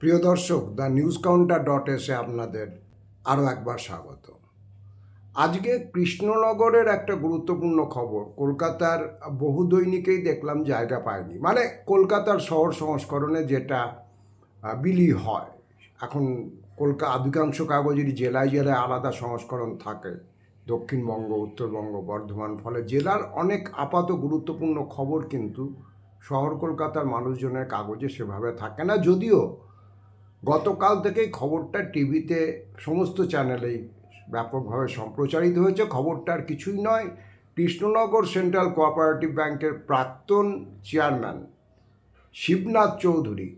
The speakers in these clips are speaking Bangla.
প্রিয় দর্শক, দ্য নিউজ কাউন্টার ডট এসে আপনাদের আরও একবার স্বাগত। আজকে কৃষ্ণনগরের একটা গুরুত্বপূর্ণ খবর, কলকাতার বহু দৈনিকেই দেখলাম জায়গা পায়নি। মানে কলকাতার শহর সংস্করণে যেটা বিলি হয়, এখন কলকা, অধিকাংশ কাগজেরই জেলায় জেলায় আলাদা সংস্করণ থাকে, দক্ষিণবঙ্গ, উত্তরবঙ্গ, বর্ধমান, ফলে জেলার অনেক আপাত গুরুত্বপূর্ণ খবর কিন্তু শহর কলকাতার মানুষজনের কাগজে সেভাবে থাকে না। যদিও গতকাল থেকেই খবরটা টিভিতে সমস্ত চ্যানেলেই ব্যাপকভাবে সম্প্রচারিত হয়েছে। খবরটার কিছুই নয়। কৃষ্ণনগর সেন্ট্রাল কোঅপারেটিভ ব্যাংকের প্রাক্তন চেয়ারম্যান শিবনাথ চৌধুরী,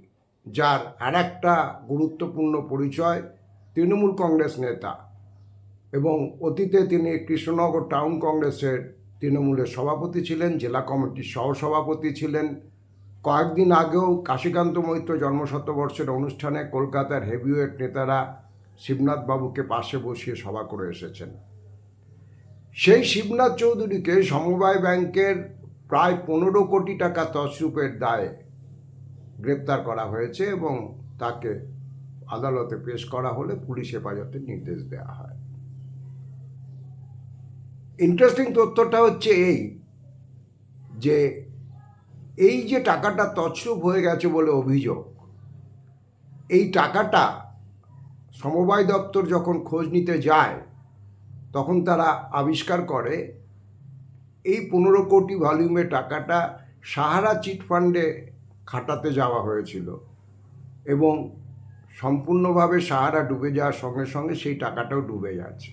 যার আর একটা গুরুত্বপূর্ণ পরিচয়, তৃণমূল কংগ্রেস নেতা এবং অতীতে তিনি কৃষ্ণনগর টাউন কংগ্রেসের তৃণমূলের সভাপতি ছিলেন, জেলা কমিটির সহসভাপতি ছিলেন কয়েকদিন আগেও কাশীকান্ত মৈত্র জন্মশতবর্ষের অনুষ্ঠানে কলকাতার হেভিওয়েট নেতারা শিবনাথ বাবুকে পাশে বসিয়ে সভা করে এসেছেন। সেই শিবনাথ চৌধুরীকে সমবায় ব্যাংকের প্রায় পনেরো কোটি টাকা তছরূপের দায়ে গ্রেপ্তার করা হয়েছে এবং তাকে আদালতে পেশ করা হলে পুলিশ হেফাজতের নির্দেশ দেওয়া হয়। ইন্টারেস্টিং তথ্যটা হচ্ছে এই যে এই যে টাকাটা তছরূপ হয়ে গেছে বলে অভিযোগ, এই টাকাটা সমবায় দপ্তর যখন খোঁজ নিতে যায়, তখন তারা আবিষ্কার করে এই পনেরো কোটি ভলিউমে টাকাটা সাহারা চিট ফান্ডে খাটাতে যাওয়া হয়েছিল এবং সম্পূর্ণভাবে সাহারা ডুবে যাওয়ার সঙ্গে সঙ্গে সেই টাকাটাও ডুবে যাচ্ছে।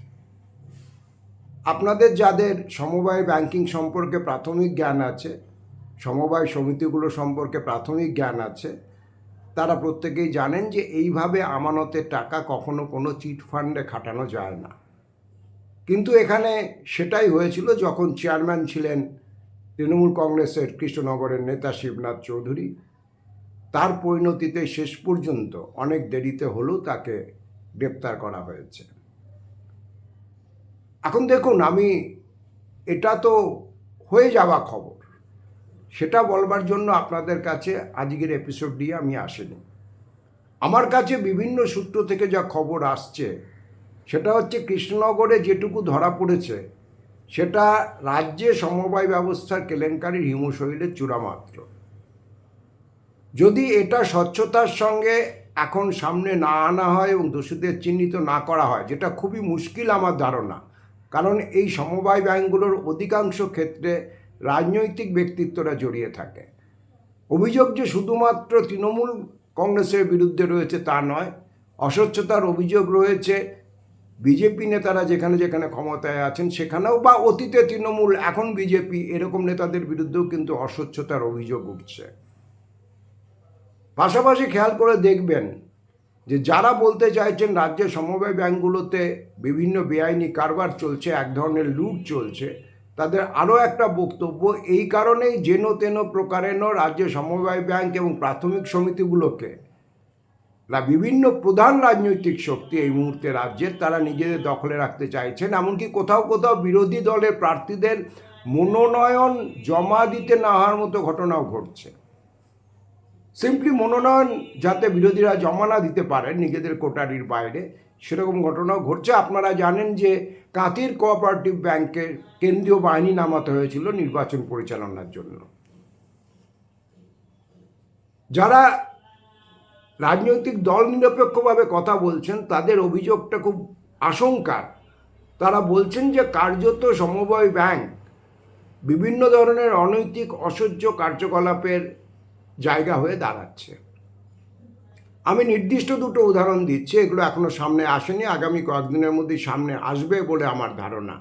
আপনাদের যাদের সমবায় ব্যাংকিং সম্পর্কে প্রাথমিক জ্ঞান আছে সমবায় সমিতিগুলো সম্পর্কে প্রাথমিক জ্ঞান আছে। তারা প্রত্যেকেই জানেন যে এইভাবে আমানতের টাকা কখনো কোনো চিট ফান্ডে খাটানো যায় না। কিন্তু এখানে সেটাই হয়েছিল যখন চেয়ারম্যান ছিলেন তৃণমূল কংগ্রেসের কৃষ্ণনগরের নেতা শিবনাথ চৌধুরী। তার পরিণতিতে শেষ পর্যন্ত অনেক দেরিতে হলেও তাকে গ্রেপ্তার করা হয়েছে। এখন দেখুন, আমি এটা তো হয়ে যাওয়া খবর। সেটা বলবার জন্য আপনাদের কাছে আজকের এপিসোড দিয়ে আমি আসিনি। আমার কাছে বিভিন্ন সূত্র থেকে যা খবর আসছে, সেটা হচ্ছে কৃষ্ণনগরে যেটুকু ধরা পড়েছে, সেটা রাজ্যে সমবায় ব্যবস্থার কেলেঙ্কারির হিমশৈলের চূড়ামাত্র। যদি এটা স্বচ্ছতার সঙ্গে এখন সামনে না আনা হয় এবং দোষীদের চিহ্নিত না করা হয়, যেটা খুবই মুশকিল আমার ধারণা, কারণ এই সমবায় ব্যাংকগুলোর অধিকাংশ ক্ষেত্রে রাজনৈতিক ব্যক্তিত্বরা জড়িয়ে থাকে। অভিযোগ যে শুধুমাত্র তৃণমূল কংগ্রেসের বিরুদ্ধে রয়েছে তা নয়, অস্বচ্ছতার অভিযোগ রয়েছে, বিজেপি নেতারা যেখানে যেখানে ক্ষমতায় আছেন সেখানেও বা অতীতে তৃণমূল, এখন বিজেপি এরকম নেতাদের বিরুদ্ধেও কিন্তু অস্বচ্ছতার অভিযোগ উঠছে। পাশাপাশি খেয়াল করে দেখবেন যে যারা বলতে চাইছেন রাজ্যের সমবায় ব্যাংকগুলোতে বিভিন্ন বেআইনি কারবার চলছে, এক ধরনের লুট চলছে তাদের আরও একটা বক্তব্য, এই কারণেই যেন তেন প্রকারেণ রাজ্য সমবায় ব্যাংক এবং প্রাথমিক সমিতিগুলোকে বিভিন্ন প্রধান রাজনৈতিক শক্তি এই মুহূর্তে রাজ্যের তারা নিজেদের দখলে রাখতে চাইছেন। এমনকি কোথাও কোথাও বিরোধী দলের প্রার্থীদের মনোনয়ন জমা দিতে না হওয়ার মতো ঘটনাও ঘটছে। সিম্পলি মনোনয়ন যাতে বিরোধীরা জমা না দিতে পারেন নিজেদের কোটারির বাইরে সেরকম ঘটনাও ঘটছে। আপনারা জানেন যে কাঁতির কোঅপারেটিভ ব্যাংকের কেন্দ্রীয় বাহিনী নামাতে হয়েছিল নির্বাচন পরিচালনার জন্য। যারা রাজনৈতিক দল নিরপেক্ষভাবে কথা বলছেন, তাদের অভিযোগটা খুব আশঙ্কার। তারা বলছেন যে কার্যত সমবায় ব্যাংক বিভিন্ন ধরনের অনৈতিক, অসহ্য কার্যকলাপের জায়গা হয়ে দাঁড়াচ্ছে। আমি নির্দিষ্ট দুটো উদাহরণ দিচ্ছি, এগুলো এখনও সামনে আসেনি, আগামী কয়েকদিনের মধ্যে সামনে আসবে বলে আমার ধারণা।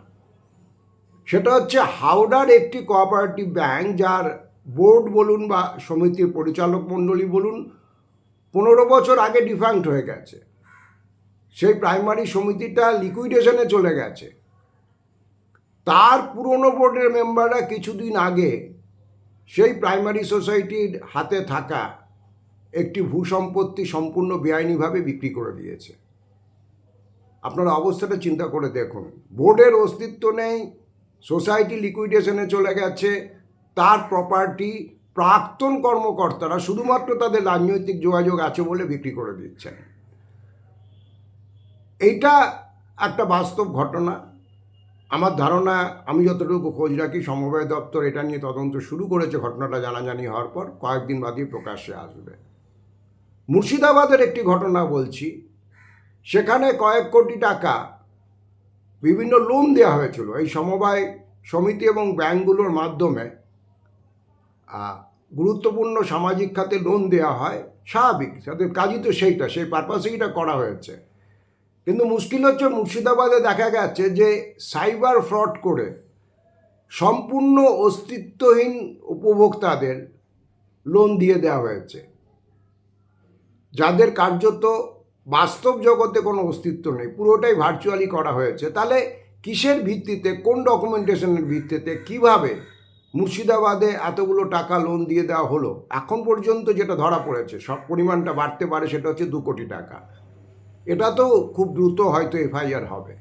সেটা হচ্ছে হাওড়ার একটি কোঅপারেটিভ ব্যাংক, যার বোর্ড বলুন বা সমিতির পরিচালক মণ্ডলী বলুন, পনেরো বছর আগে ডিফাঙ্ক্ট হয়ে গেছে। সেই প্রাইমারি সমিতিটা লিকুইডেশনে চলে গেছে। তার পুরনো বোর্ডের মেম্বাররা কিছুদিন আগে সেই প্রাইমারি সোসাইটির হাতে থাকা একটি ভূসম্পত্তি সম্পূর্ণ বেআইনিভাবে বিক্রি করে দিয়েছে। আপনারা অবস্থাটা চিন্তা করে দেখুন। বোর্ডের অস্তিত্ব নেই, সোসাইটি লিকুইডেশনে চলে গেছে, তার প্রপার্টি প্রাক্তন কর্মকর্তারা শুধুমাত্র তাদের রাজনৈতিক যোগাযোগ আছে বলে বিক্রি করে দিচ্ছেন। এইটা একটা বাস্তব ঘটনা। আমার ধারণা, আমি যতটুকু খোঁজ রাখি, সমবায় দপ্তর এটা নিয়ে তদন্ত শুরু করেছে, ঘটনাটা জানাজানি হওয়ার পর কয়েকদিন বাদই প্রকাশ্যে আসবে। মুর্শিদাবাদের একটি ঘটনা বলছি। সেখানে কয়েক কোটি টাকা বিভিন্ন লোন দেওয়া হয়েছিল। এই সমবায় সমিতি এবং ব্যাংকগুলোর মাধ্যমে গুরুত্বপূর্ণ সামাজিক খাতে লোন দেওয়া হয়। স্বাভাবিক তাদের কাজই তো সেইটা, সেই পারপাসেই এটা করা হয়েছে। কিন্তু মুশকিল হচ্ছে মুর্শিদাবাদে দেখা গেছে যে সাইবার ফ্রড করে সম্পূর্ণ অস্তিত্বহীন উপভোক্তাদের লোন দিয়ে দেওয়া হয়েছে। যাদের কার্যত বাস্তব জগতে কোনো অস্তিত্ব নেই, পুরোটাই ভার্চুয়ালি করা হয়েছে, তাহলে কিসের ভিত্তিতে, কোন ডকুমেন্টেশনের ভিত্তিতে, কীভাবে মুর্শিদাবাদে এতগুলো টাকা লোন দিয়ে দেওয়া হলো? এখন পর্যন্ত যেটা ধরা পড়েছে, সব পরিমাণটা বাড়তে পারে সেটা হচ্ছে দু কোটি টাকা। এটা তো খুব দ্রুত হয়তো এফআইআর হবে।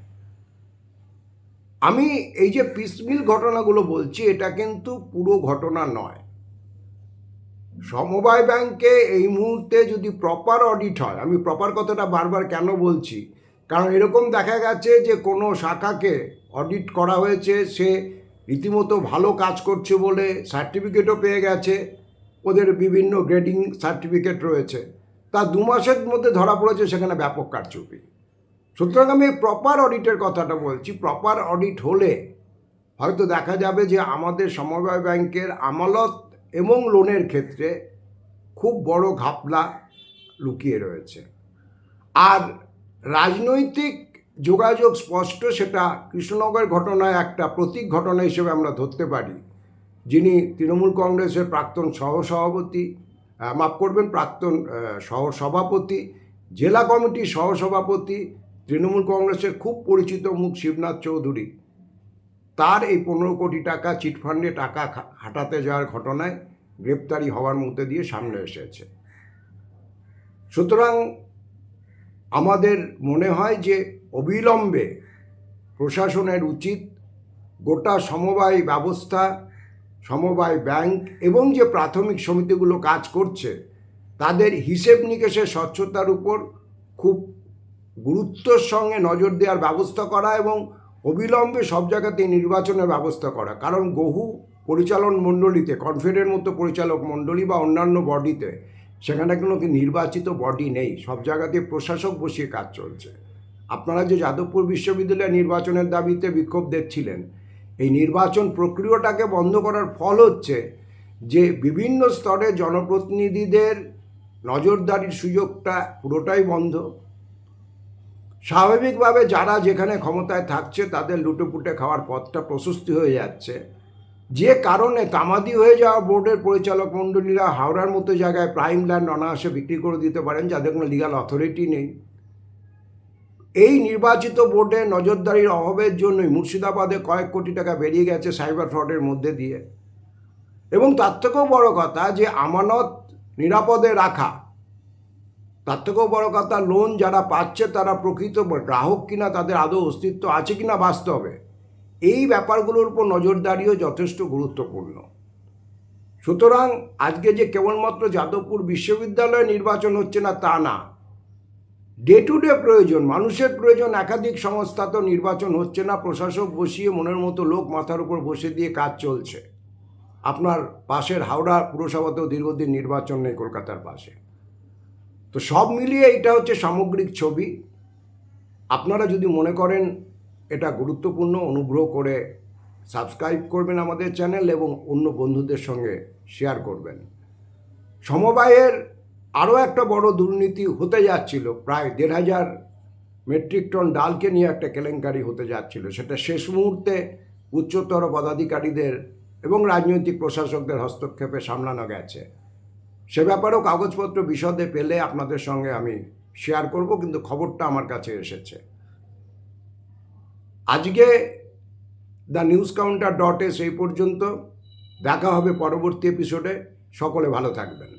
আমি এই যে পিসমিল ঘটনাগুলো বলছি, এটা কিন্তু পুরো ঘটনা নয়। সমবায় ব্যাংকে এই মুহূর্তে যদি প্রপার অডিট হয়, আমি প্রপার কথাটা বারবার কেন বলছি? কারণ এরকম দেখা গেছে যে কোনো শাখাকে অডিট করা হয়েছে, সে রীতিমতো ভালো কাজ করছে বলে সার্টিফিকেটও পেয়ে গেছে, ওদের বিভিন্ন গ্রেডিং সার্টিফিকেট রয়েছে। তা দু মাসের মধ্যে ধরা পড়েছে সেখানে ব্যাপক কারচুপি। সুতরাং আমি প্রপার অডিটের কথাটা বলছি প্রপার অডিট হলে হয়তো দেখা যাবে যে আমাদের সমবায় ব্যাংকের আমালত এবং লোনের ক্ষেত্রে খুব বড় ঘাপলা লুকিয়ে রয়েছে। আর রাজনৈতিক যোগাযোগ স্পষ্ট সেটা কৃষ্ণনগর ঘটনায় একটা প্রতীক ঘটনা হিসেবে আমরা ধরতে পারি। যিনি তৃণমূল কংগ্রেসের প্রাক্তন সহসভাপতি মাফ করবেন প্রাক্তন আহ, সহ সভাপতি জেলা কমিটির সহসভাপতি তৃণমূল কংগ্রেসের খুব পরিচিত মুখ শিবনাথ চৌধুরী। তার এই পনেরো কোটি টাকা চিটফান্ডে টাকা হাঁটাতে যাওয়ার ঘটনায় গ্রেপ্তারি হওয়ার মধ্যে দিয়ে সামনে এসেছে। সুতরাং আমাদের মনে হয় যে অবিলম্বে প্রশাসনের উচিত গোটা সমবায় ব্যবস্থা, সমবায় ব্যাংক এবং যে প্রাথমিক সমিতিগুলো কাজ করছে, তাদের হিসেব নিকেশের স্বচ্ছতার উপর খুব গুরুত্বর সঙ্গে নজর দেওয়ার ব্যবস্থা করা এবং অবিলম্বে সব জায়গাতে নির্বাচনের ব্যবস্থা করা। কারণ বহু পরিচালন মণ্ডলীতে কনফেডের মতো পরিচালক মণ্ডলী বা অন্যান্য বডিতে, সেখানে কোনো নির্বাচিত বডি নেই। সব জায়গাতে প্রশাসক বসিয়ে কাজ চলছে। আপনারা যে যাদবপুর বিশ্ববিদ্যালয় নির্বাচনের দাবিতে বিক্ষোভ দেখছিলেন, এই নির্বাচন প্রক্রিয়াটাকে বন্ধ করার ফল হচ্ছে যে বিভিন্ন স্তরে জনপ্রতিনিধিদের নজরদারির সুযোগটা পুরোটাই বন্ধ। স্বাভাবিকভাবে যারা যেখানে ক্ষমতায় থাকছে, তাদের লুটেপুটে খাওয়ার পথটা প্রশস্তি হয়ে যাচ্ছে। যে কারণে তামাদি হয়ে যাওয়া বোর্ডের পরিচালক মণ্ডলীরা হাওড়ার মতো জায়গায় প্রাইম ল্যান্ড অনায়াসে বিক্রি করে দিতে পারেন, যাদের কোনো লিগাল অথরিটি নেই। এই নির্বাচিত বোর্ডে নজরদারির অভাবের জন্যই মুর্শিদাবাদে কয়েক কোটি টাকা বেরিয়ে গেছে সাইবার ফ্রডের মধ্যে দিয়ে। এবং তার থেকেও বড় কথা যে আমানত নিরাপদে রাখা তার থেকেও বড় কথা লোন যারা পাচ্ছে তারা প্রকৃত গ্রাহক কিনা, তাদের আদৌ অস্তিত্ব আছে কিনা বাস্তবে? এই ব্যাপারগুলোর উপর নজরদারিও যথেষ্ট গুরুত্বপূর্ণ। সুতরাং আজকে যে কেবলমাত্র যাদবপুর বিশ্ববিদ্যালয়ে নির্বাচন হচ্ছে না, তা না। ডে টু ডে প্রয়োজন, মানুষের প্রয়োজন, একাধিক সংস্থা তো নির্বাচন হচ্ছে না, প্রশাসক বসিয়ে মনের মতো লোক মাথার উপর বসে দিয়ে কাজ চলছে। আপনার পাশের হাওড়া পুরসভাতেও দীর্ঘদিন নির্বাচন নেই কলকাতার পাশে। তো সব মিলিয়ে এটা হচ্ছে সামগ্রিক ছবি। আপনারা যদি মনে করেন এটা গুরুত্বপূর্ণ, অনুগ্রহ করে সাবস্ক্রাইব করবেন আমাদের চ্যানেল এবং অন্য বন্ধুদের সঙ্গে শেয়ার করবেন। সমবায়ের আরও একটা বড় দুর্নীতি হতে যাচ্ছিল, প্রায় দেড় হাজার মেট্রিক টন ডালকে নিয়ে একটা কেলেঙ্কারি হতে যাচ্ছিল। সেটা শেষ মুহূর্তে উচ্চতর পদাধিকারীদের এবং রাজনৈতিক প্রশাসকদের হস্তক্ষেপে সামলানো গেছে। সে ব্যাপারেও কাগজপত্র বিশদে পেলে আপনাদের সঙ্গে আমি শেয়ার করব, কিন্তু খবরটা আমার কাছে এসেছে। আজকে the news counter dot S এই পর্যন্ত। দেখা হবে পরবর্তী এপিসোডে সকলে ভালো থাকবেন।